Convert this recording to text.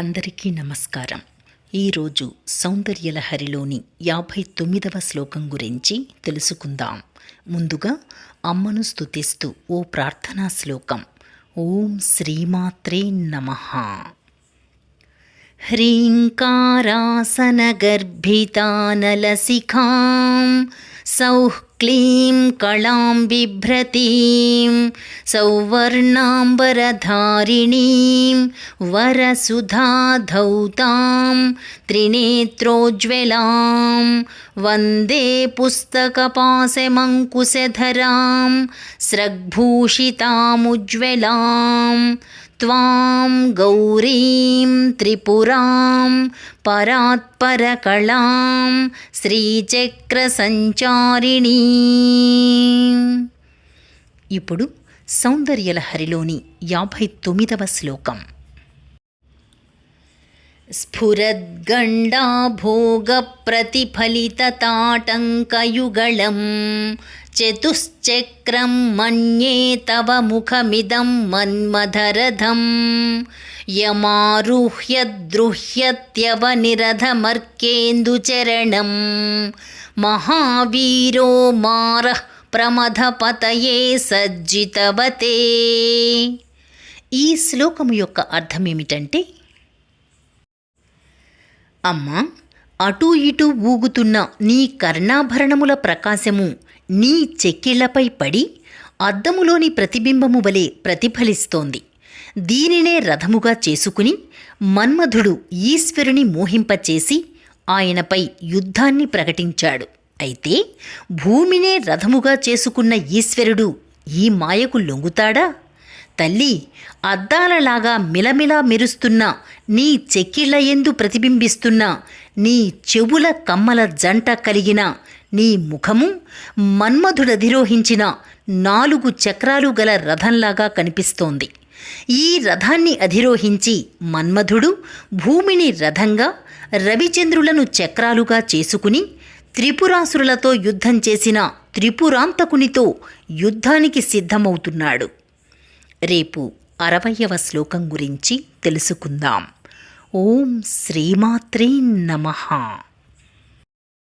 అందరికీ నమస్కారం. ఈరోజు సౌందర్యలహరిలోని యాభై తొమ్మిదవ శ్లోకం గురించి తెలుసుకుందాం. ముందుగా అమ్మను స్తుతిస్తూ ఓ ప్రార్థనా శ్లోకం. ఓం శ్రీమాత్రే నమ. ह्रीङ्कारासनगर्भितानलसिखां सौः क्लीं कलां बिभ्रतीं सौवर्णाम्बरधारिणीं वरसुधाधौतां त्रिनेत्रोज्ज्वलां वन्दे पुस्तकपाशमङ्कुशधरां स्रग्भूषितामुज्ज्वलां त्वां गौरीं त्रिपुरां परात्परकलां శ్రీచక్రసంచారిణీ ఇప్పుడు సౌందర్యలహరిలోని యాభై తొమ్మిదవ శ్లోకం स्फुरद्गण्डाभोगप्रतिफलितताटङ्कयुगलं చతుశ్చక్రం మన్యే తవ ముఖమిదం మన్మధరథం యమారుహ్య ద్రుహ్యత్యవనిరధమర్కేందుచరణం మహావీరో మారః ప్రమథపతయే సజ్జితవతే ఈ శ్లోకము యొక్క అర్థం ఏమిటంటే అమ్మా అటూ ఇటూ ఊగుతున్న నీ కర్ణాభరణముల ప్రకాశము నీ చెక్కిళ్ళపై పడి అద్దములోని ప్రతిబింబము వలె ప్రతిఫలిస్తోంది. దీనినే రథముగా చేసుకుని మన్మధుడు ఈశ్వరుని మోహింపచేసి ఆయనపై యుద్ధాన్ని ప్రకటించాడు. అయితే భూమినే రథముగా చేసుకున్న ఈశ్వరుడు ఈ మాయకు లొంగుతాడా? తల్లి అద్దాలలాగా మిలమిలా మెరుస్తున్న నీ చెక్కిళ్ళ ఎందు ప్రతిబింబిస్తున్న నీ చెవుల కమ్మల జంట కలిగిన నీ ముఖము మన్మధుడధిరోహించిన నాలుగు చక్రాలు గల రథంలాగా కనిపిస్తోంది. ఈ రథాన్ని అధిరోహించి మన్మధుడు భూమిని రథంగా రవిచంద్రులను చక్రాలుగా చేసుకుని త్రిపురాసురులతో యుద్ధం చేసిన త్రిపురాంతకునితో యుద్ధానికి సిద్ధమవుతున్నాడు. రేపు అరవయవ శ్లోకం గురించి తెలుసుకుందాం. ఓం శ్రీమాత్రే నమః.